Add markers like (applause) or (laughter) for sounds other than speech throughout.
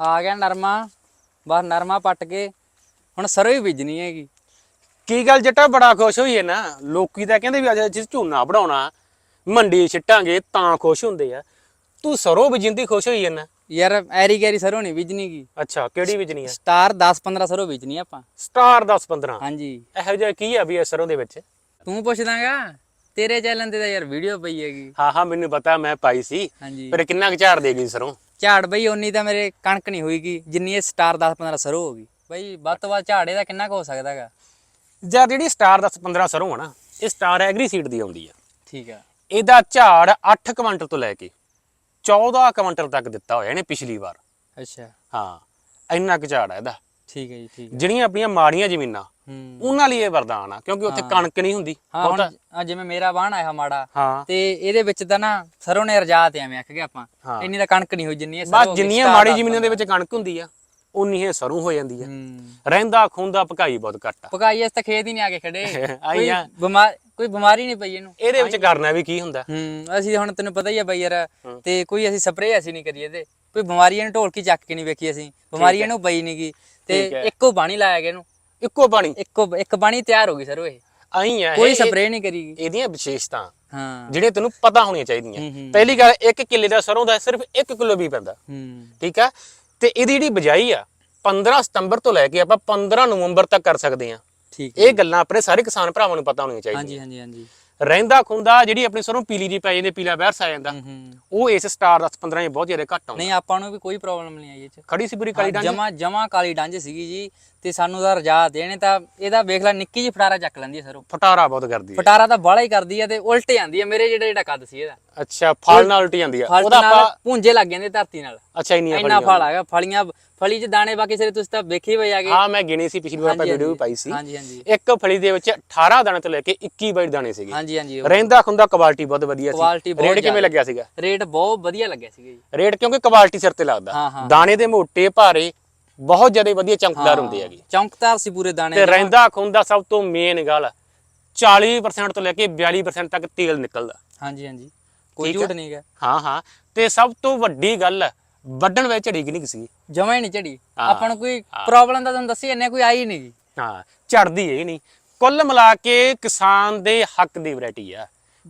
ਆ ਗਿਆ ਨਰਮਾ। ਬਸ ਨਰਮਾ ਪੱਟ ਕੇ। ਹੁਣ ਸਰੋਂ ਹੀ ਬੀਜਣੀ ਹੈਗੀ। ਕੀ ਗੱਲ ਜੱਟਾ ਬੜਾ ਖੁਸ਼ ਹੋਈ ਹੈ ਨਾ। ਲੋਕੀ ਤਾਂ ਕਹਿੰਦੇ ਵੀ ਅੱਜ ਜਿਸ ਝੋਨਾ ਬਣਾਉਣਾ। ਮੰਡੀ ਛਿੱਟਾਂਗੇ ਤਾਂ ਖੁਸ਼ ਹੁੰਦੇ ਆ। ਤੂੰ ਸਰੋਂ ਬਜਿੰਦੀ ਖੁਸ਼ ਹੋਈ ਹੈ ਨਾ? ਯਾਰ ਐਰੀ ਗੈਰੀ ਸਰੋਂ ਨਹੀਂ ਬੀਜਣੀ ਗੀ। ਅੱਛਾ ਕਿਹੜੀ ਬੀਜਣੀ ਆ? ਸਟਾਰ 10 15 ਸਰੋਂ ਬੀਜਣੀ ਆਪਾਂ। ਸਟਾਰ 10 15 ਹਾਂਜੀ। ਇਹੋ ਜਿਹਾ ਕੀ ਆ ਵੀ ਇਹ ਸਰੋਂ ਦੇ ਵਿੱਚ? ਤੂੰ ਪੁੱਛਦਾਗਾ ਤੇਰੇ ਚੈਨਲ ਤੇ ਤਾਂ ਯਾਰ ਵੀਡੀਓ ਪਈ ਹੈਗੀ। ਹਾਂ ਹਾਂ ਮੈਨੂੰ ਪਤਾ ਮੈਂ ਪਾਈ ਸੀ। ਹਾਂਜੀ। ਪਰ ਕਿੰਨਾ ਕੁ ਝਾੜ ਦੇਗੀ ਸਰੋਂ? ਝਾੜ ਬਈ ਉਨੀ ਤਾਂ ਮੇਰੇ ਕਣਕ ਨਹੀਂ ਹੋਈਗੀ ਜਿੰਨੀ ਇਹ ਸਟਾਰ 10 15 ਸਰੋਂ ਹੋਗੀ ਬਈ ਵੱਧ ਤੋਂ ਵੱਧ ਝਾੜੇ ਦਾ ਕਿੰਨਾ ਕੁ ਹੋ ਸਕਦਾਗਾ ਜਾਂ ਜਿਹੜੀ ਸਟਾਰ 10 15 ਸਰੋਂ ਆ ਨਾ ਇਹ ਸਟਾਰ ਐਗਰੀ ਸੀਡ ਦੀ ਆਉਂਦੀ ਆ। ਠੀਕ ਆ। ਇਹਦਾ ਝਾੜ 8 ਕੁਇੰਟਲ ਤੋਂ ਲੈ ਕੇ 14 ਕੁਇੰਟਲ ਤੱਕ ਦਿੱਤਾ ਹੋਇਆ ਇਹਨੇ ਪਿਛਲੀ ਵਾਰ। ਅੱਛਾ। ਹਾਂ ਇੰਨਾ ਕੁ ਝਾੜ ਆ ਇਹਦਾ। ਠੀਕ ਹੈ ਜੀ ਠੀਕ ਹੈ। ਜਿਹੜੀਆਂ ਆਪਣੀਆਂ ਮਾੜੀਆਂ ਜ਼ਮੀਨਾਂ ਹੂੰ। ਉਹਨਾਂ ਲਈ ਇਹ ਵਰਦਾਨ ਆ ਕਿਉਂਕਿ ਉੱਥੇ ਕਣਕ ਨਹੀਂ ਹੁੰਦੀ। ਹਾਂ ਹੁਣ ਆਹ ਜਿਵੇਂ ਮੇਰਾ ਬਾਣ ਆਇਆ ਮਾੜਾ ਹਾਂ। ਤੇ ਇਹਦੇ ਵਿੱਚ ਤਾਂ ਨਾ ਸਰੋਂ ਨੇ ਰਜਾ ਤੇ ਐਵੇਂ ਆਖ ਗਿਆ ਆਪਾਂ ਹਾਂ। ਇੰਨੀ ਤਾਂ ਕਣਕ ਨਹੀਂ ਹੋਈ ਜਿੰਨੀ ਇਹ ਸਰੋਂ ਬਸ ਹੋ ਗਈ, ਜਿੰਨੀਆਂ ਸਟਾਰ ਮਾੜੀ ਜ਼ਮੀਨਾਂ ਦੇ ਵਿੱਚ ਕਣਕ ਹੁੰਦੀ ਆ ਉਨੀ ਇਹ ਸਰੋਂ ਹੋ ਜਾਂਦੀ ਆ। ਹੂੰ। ਰਹਿੰਦਾ ਖੁੰਦਾ ਪਕਾਈ ਬਹੁਤ ਘੱਟ ਆ। ਪਕਾਈ ਇਸ ਤਾਂ ਖੇਤ ਹੀ ਨਹੀਂ ਆ ਕੇ ਖੜੇ। (laughs) ਕੋਈ ਆਈਆਂ ਬਿਮਾਰ ਕੋਈ ਬਿਮਾਰੀ ਨਹੀਂ ਪਈ ਇਹਨੂੰ। ਇਹਦੇ ਵਿੱਚ ਕਰਨਾ ਵੀ ਕੀ ਹੁੰਦਾ? ਹੂੰ ਅਸੀਂ ਹੁਣ ਤੈਨੂੰ ਪਤਾ ਹੀ ਆ ਬਈ ਯਾਰ ਤੇ ਕੋਈ ਅਸੀਂ ਸਪਰੇਅ ਅਸੀਂ ਨਹੀਂ ਕਰੀ ਇਹਦੇ। ਕੋਈ ਬਿਮਾਰੀ ਇਹਨੂੰ ਢੋਲਕੀ ਚੱਕ ਕੇ ਨਹੀਂ ਵੇਖੀ ਅਸੀਂ ਬਿਮਾਰੀ ਇਹਨੂੰ ਪਈ ਨਹੀਂ ਗੀ ਤੇ ਠੀਕ ਹੈ। ਇੱਕੋ ਬਾਣੀ ਲਾਇਆ ਗਿਆ ਇਹਨੂੰ। ਇੱਕੋ ਪਾਣੀ ਇੱਕੋ ਇੱਕ ਬਾਣੀ ਤਿਆਰ ਹੋ ਗਈ ਸਰ ਉਹ ਇਹ। ਆਈ ਆ ਕੋਈ ਇਹ- ਸਪਰੇਅ ਨਹੀਂ ਕਰੀ। ਇਹਦੀਆਂ ਵਿਸ਼ੇਸ਼ਤਾਂ ਹਾਂ। ਜਿਹੜੀਆਂ ਤੈਨੂੰ ਪਤਾ ਹੋਣੀਆਂ ਚਾਹੀਦੀਆਂ। ਹੂੰ, ਹੂੰ। ਪਹਿਲੀ ਗੱਲ 1 ਕਿੱਲੇ ਦਾ ਸਰੋਂ ਦਾ ਸਿਰਫ 1 ਕਿਲੋ ਵੀ ਪੈਂਦਾ। ਹੂੰ। ਠੀਕ ਆ ਤੇ ਇਹਦੀ ਜਿਹੜੀ ਬਜਾਈ ਆ 15 ਸਤੰਬਰ ਤੋਂ ਲੈ ਕੇ ਆਪਾਂ 15 ਨਵੰਬਰ ਤੱਕ ਕਰ ਸਕਦੇ ਆ ਠੀਕ ਇਹ ਗੱਲਾਂ ਆਪਣੇ ਸਾਰੇ ਕਿਸਾਨ ਭਰਾਵਾਂ ਨੂੰ ਪਤਾ ਹੋਣੀਆਂ ਚਾਹੀਦੀਆਂ। ਹਾਂਜੀ ਹਾਂਜੀ ਹਾਂਜੀ। ਰਹਿੰਦਾ ਖੁੰਦਾ ਜਿਹੜੀ ਆਪਣੀ ਸਰੋਂ ਪੀਲੀ ਜੀ ਪੈ ਜਾਂਦੀ ਪੀਲਾ ਬਹਿਰਸ ਆ ਜਾਂਦਾ। ਹੂੰ ਹੂੰ। ਉਹ ਇਸ ਸਟਾਰ 10 15 ਚ ਬਹੁਤ ਜ਼ਿਆਦਾ ਘੱਟ ਆਉਂਦਾ। ਨਹੀਂ ਆਪਾਂ ਨੂੰ ਵੀ ਕੋਈ ਪ੍ਰੋਬਲਮ ਨਹੀਂ ਆਈ ਇਹ ਚ। ਖੜੀ ਸੀ ਪੂਰੀ ਕਾਲੀ ਡਾਂਡੀ ਜਮਾ ਜਮਾ ਕਾਲੀ ਡੰਜ ਸੀਗੀ ਜੀ ਤੇ ਸਾਨੂੰ ਦਾ ਰਜਾ ਦੇਣੇ ਤਾਂ ਇਹਦਾ ਵੇਖ ਲੈ ਨਿੱਕੀ ਜਿਹੀ ਫਟਾਰਾ ਚੱਕ ਲੈਂਦੀ ਹੈ ਸਰੋਂ। ਫਟਾਰਾ ਬਹੁਤ ਕਰਦੀ ਹੈ। ਫਟਾਰਾ ਤਾਂ ਬਾਹਲਾ ਹੀ ਕਰਦੀ ਹੈ ਤੇ ਉਲਟ ਜਾਂਦੀ ਹੈ ਮੇਰੇ ਜਿਹੜਾ ਜਿਹੜਾ ਕੱਦ ਸੀ ਇਹਦਾ। ਅੱਛਾ ਫਲ ਨਾਲ ਉਲਟੀ ਜਾਂਦੀ ਆ ਫਲ ਉਹਦਾ ਆਪਾਂ ਪੁੰਜੇ ਲੱਗ ਜਾਂਦੇ ਧਰਤੀ ਨਾਲ। ਅੱਛਾ ਇੰਨੀਆਂ ਇੰਨਾ ਫਲੀਆਂ ਫਲ ਹੈਗਾ ਫਲੀਆਂ ਫਲੀ 'ਚ ਦਾਣੇ ਬਾਕੀ ਸਾਰੇ ਤੁਸੀਂ ਤਾਂ ਵੇਖੀ ਹੋਏ ਆਗੇ ਹਾਂ ਮੈਂ ਗਿਣੀ ਸੀ ਪਿਛਲੀ ਵਾਰ ਆਪਾਂ ਵੀਡੀਓ ਵੀ। ਪਾਈ ਸੀ। ਹਾਂਜੀ ਹਾਂਜੀ। ਇੱਕ ਫਲੀ ਦੇ ਵਿੱਚ 18 ਦਾਣੇ ਤੋਂ ਲੈ ਕੇ 21 22 ਦਾਣੇ ਸੀਗੇ। ਹਾਂਜੀ ਹਾਂਜੀ ਰਹਿੰਦਾ ਖੁੰਦਾ ਕੁਆਲਿਟੀ ਬਹੁਤ ਵਧੀਆ ਸੀ। ਰੇਟ ਕਿਵੇਂ। ਲੱਗਿਆ ਸੀਗਾ? ਰੇਟ ਬਹੁਤ ਵਧੀਆ ਲੱਗਿਆ ਸੀਗਾ ਜੀ। ਰੇਟ ਕਿਉਂਕਿ ਕੁਆਲਿਟੀ ਸਿਰ ਤੇ ਲੱਗਦਾ। ਦਾਣੇ ਦੇ ਮੋਟੇ ਭਾਰੇ ਬਹੁਤ ਜ਼ਿਆਦਾ ਵਧੀਆ ਚਮਕਦਾਰ ਹੁੰਦੇ ਹੈਗੇ। ਚੌਂਕਦਾਰ ਸੀ ਪੂਰੇ ਦਾਣੇ ਤੇ ਰਹਿੰਦਾ ਖੁੰਦਾ ਸਭ ਤੋਂ ਮੇਨ ਗੱਲ 40% ਤੋਂ ਲੈ ਕੇ 42% ਤੱਕ ਤੇਲ ਨਿਕਲਦਾ। ਹਾਂਜੀ ਹਾਂਜੀ। ਕੋਈ ਝੂਠ। ਨਹੀਂ ਹਾਂ ਹਾਂ। ਤੇ ਸਭ ਤੋਂ ਵੱਡੀ ਗੱਲ ਵੱਢਣ ਵਿੱਚ ਝੜੀ ਕਿ ਨਹੀਂ ਸੀ ਜਮਾ ਹੀ ਨਹੀਂ ਝੜੀ। ਆਪਾਂ ਨੂੰ ਕੋਈ ਪ੍ਰੋਬਲਮ ਤਾਂ ਤੁਹਾਨੂੰ ਦੱਸੀ ਕੋਈ ਆਈ ਨਹੀਂ ਹਾਂ ਝੜਦੀ ਹੈ ਹੀ ਨਹੀਂ। ਕੁੱਲ ਮਿਲਾ ਕੇ ਕਿਸਾਨ ਦੇ ਹੱਕ ਦੀ ਵੈਰਾਈਟੀ ਆ।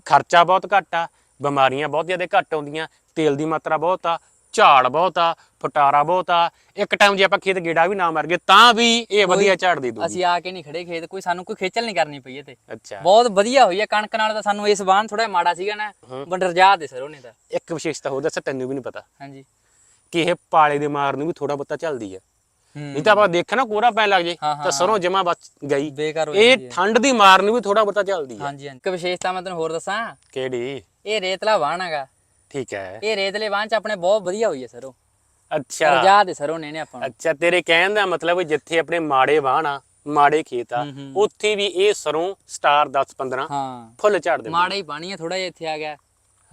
ਖਰਚਾ ਬਹੁਤ ਘੱਟ ਆ ਬਿਮਾਰੀਆਂ ਬਹੁਤ ਜ਼ਿਆਦਾ ਘੱਟ ਆਉਂਦੀਆਂ ਤੇਲ ਦੀ ਮਾਤਰਾ ਬਹੁਤ ਆ ਝਾੜ ਬਹੁਤ ਆ ਫਟਾਰਾ ਬਹੁਤ ਆ। ਇੱਕ ਟਾਈਮ ਜੇ ਆਪਾਂ ਖੇਤ ਗੇੜਾ ਵੀ ਨਾ ਮਾਰ ਗਏ ਤਾਂ ਵੀ ਇਹ ਵਧੀਆ ਝਾੜ ਦੇ ਦੂਗੀ। ਅਸੀਂ ਆ ਕੇ ਨਹੀਂ ਖੜੇ ਖੇਤ ਕੋਈ ਸਾਨੂੰ ਕੋਈ ਖੇਚਲ ਨਹੀਂ ਕਰਨੀ ਪਈ ਤੇ ਅੱਛਾ। ਬਹੁਤ ਵਧੀਆ ਹੋਈ ਹੈ ਕਣਕ ਨਾਲ ਤਾਂ ਸਾਨੂੰ ਇਸ ਬਾਣ ਥੋੜਾ ਮਾੜਾ ਸੀਗਾ ਨਾ ਬੰਡਰ ਜਾ ਦੇ ਸਰੋਂ ਨੇ ਤਾਂ। ਇੱਕ ਵਿਸ਼ੇਸ਼ਤਾ ਹੋਰ ਦੱਸ ਤੈਨੂੰ ਵੀ ਨਹੀਂ ਪਤਾ। ਹਾਂਜੀ। ਕਿ ਇਹ ਪਾਲੇ ਦੇ ਮਾਰ ਨੂੰ ਵੀ ਥੋੜਾ ਬਹੁਤਾ ਚੱਲਦੀ ਆ। ਹੂੰ। ਨਹੀਂ ਤਾਂ ਆਪਾਂ ਦੇਖਿਆ ਨਾ ਕੋਰਾ ਪੈਣ ਲੱਗ ਜੇ ਹਾਂ, ਹਾਂ, ਤਾਂ ਸਰੋਂ ਜਮਾ ਬਚ ਗਈ। ਹੋ ਇਹ ਹੈ। ਠੰਡ ਦੀ ਮਾਰ ਨੂੰ ਵੀ ਥੋੜਾ ਬਹੁਤਾ ਚੱਲਦੀ ਆ। ਹਾਂਜੀ ਹਾਂਜੀ। ਇੱਕ ਵਿਸ਼ੇਸ਼ਤਾ ਮੈਂ ਤੈਨੂੰ ਹੋਰ ਦੱਸਾਂ। ਕਿਹੜੀ? ਇਹ ਰੇਤਲਾ ਵਾਣ ਹੈਗਾ। ਠੀਕ ਹੈ। ਇਹ ਰੇਤਲੇ ਵਾਣ ਚ ਆਪਣੇ ਬਹੁਤ ਵਧੀਆ ਹੋਈ ਹੈ ਸਰੋਂ। ਅੱਛਾ। ਰਜਾ ਦੇ ਸਰੋਂ ਨੇ ਨੇ ਆਪਾਂ ਅੱਛਾ ਤੇਰੇ ਕਹਿਣ ਦਾ ਮਤਲਬ ਜਿੱਥੇ ਆਪਣੇ ਮਾੜੇ ਵਾਹਣ ਆ ਮਾੜੇ ਖੇਤ ਆ ਹੂੰ, ਹੂੰ। ਉੱਥੇ ਵੀ ਇਹ ਸਰੋਂ ਸਟਾਰ 10 15 ਹਾਂ। ਫੁੱਲ ਝਾੜ ਮਾੜਾ ਹੀ ਪਾਣੀ ਹੈ ਥੋੜਾ ਜਿਹਾ ਇੱਥੇ ਆ ਗਿਆ।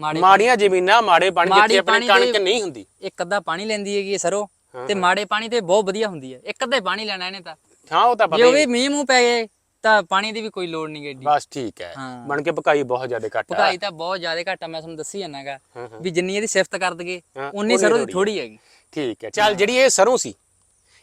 ਮਾੜੇ ਮਾੜੀਆਂ ਜ਼ਮੀਨਾਂ ਮਾੜੇ ਪਾਣੀ ਜਿੱਥੇ ਆਪਣੇ ਪਾਣੀ ਕਣਕ ਦੇ- ਨਹੀਂ ਹੁੰਦੀ। ਇੱਕ ਅੱਧਾ ਪਾਣੀ ਲੈਂਦੀ ਹੈਗੀ ਸਰੋਂ ਤੇ ਮਾੜੇ ਪਾਣੀ ਤੇ ਬਹੁਤ ਵਧੀਆ ਹੁੰਦੀ ਹੈ। ਇੱਕ ਅੱਧਾ ਪਾਣੀ ਲੈਣਾ ਇਹਨੇ ਤਾਂ। ਹਾਂ ਉਹ ਤਾਂ ਜੇ ਪਤਾ ਹੀ ਵੀ ਮੀਂਹ ਮੂੰਹ ਪੈ ਗਏ ਤਾਂ ਪਾਣੀ ਦੀ ਵੀ ਕੋਈ ਲੋੜ ਨਹੀਂ ਗੱਡੀ ਬਸ ਠੀਕ ਹੈ। ਬਣ ਕੇ ਪਕਾਈ ਬਹੁਤ ਜ਼ਿਆਦਾ ਘੱਟ ਪਕਾਈ ਤਾਂ ਬਹੁਤ ਜ਼ਿਆਦਾ ਘੱਟ ਮੈਂ ਤੁਹਾਨੂੰ ਦੱਸੀ ਜਾਣਾਗਾ। ਵੀ ਜਿੰਨੀ ਇਹਦੀ ਸਿਫਤ ਕਰ ਦਗੇ ਉਨੀ ਸਰੋਂ ਦੀ ਥੋੜੀ ਹੈਗੀ। ਠੀਕ ਹੈ। ਚੱਲ ਜਿਹੜੀ ਇਹ ਸਰੋਂ ਸੀ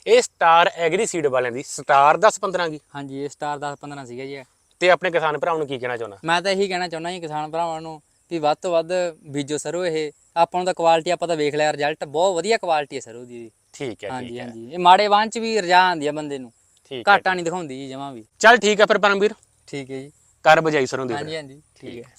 ਇਹ ਸਟਾਰ ਐਗਰੀ ਸੀਡ ਵਾਲਿਆਂ ਦੀ ਸਟਾਰ 10 15 ਕੀ ਹਾਂਜੀ ਇਹ ਸਟਾਰ 10 15 ਸੀਗਾ ਜੀ। ਤੇ ਆਪਣੇ ਕਿਸਾਨ ਭਰਾਵਾਂ ਨੂੰ ਕੀ ਕਹਿਣਾ ਚਾਹੁੰਦਾ? ਮੈਂ ਤਾਂ ਇਹੀ ਕਹਿਣਾ ਚਾਹੁੰਦਾ ਜੀ ਕਿਸਾਨ ਭਰਾਵਾਂ ਨੂੰ ਵੀ ਵੱਧ ਤੋਂ ਵੱਧ ਬੀਜੋ ਸਰੋਂ ਇਹ। ਆਪਾਂ ਨੂੰ ਤਾਂ ਕੁਆਲਿਟੀ ਆਪਾਂ ਤਾਂ ਵੇਖ ਲਿਆ ਰਿਜ਼ਲਟ ਬਹੁਤ ਵਧੀਆ ਕੁਆਲਿਟੀ ਹੈ ਸਰੋਂ ਦੀ ਠੀਕ ਹੈ ਠੀਕ ਹਾਂਜੀ ਹੈ। ਹਾਂਜੀ। ਇਹ ਮਾੜੇ ਵਾਂ ਚ ਵੀ ਰਜਾ ਆਂਦੀ ਆ ਬੰਦੇ ਨੂੰ। ਠੀਕ ਹੈ ਘਾਟਾ ਨਹੀਂ ਦਿਖਾਉਂਦੀ ਜੀ ਜਮਾਂ ਵੀ। ਚੱਲ ਠੀਕ ਹੈ ਫਿਰ ਪਰਮਵੀਰ। ਠੀਕ ਹੈ ਜੀ। ਕਰ ਬਜਾਈ ਸਰੋਂ ਦੀ ਫਿਰ। ਹਾਂਜੀ ਹਾਂਜੀ ਠੀਕ ਹੈ।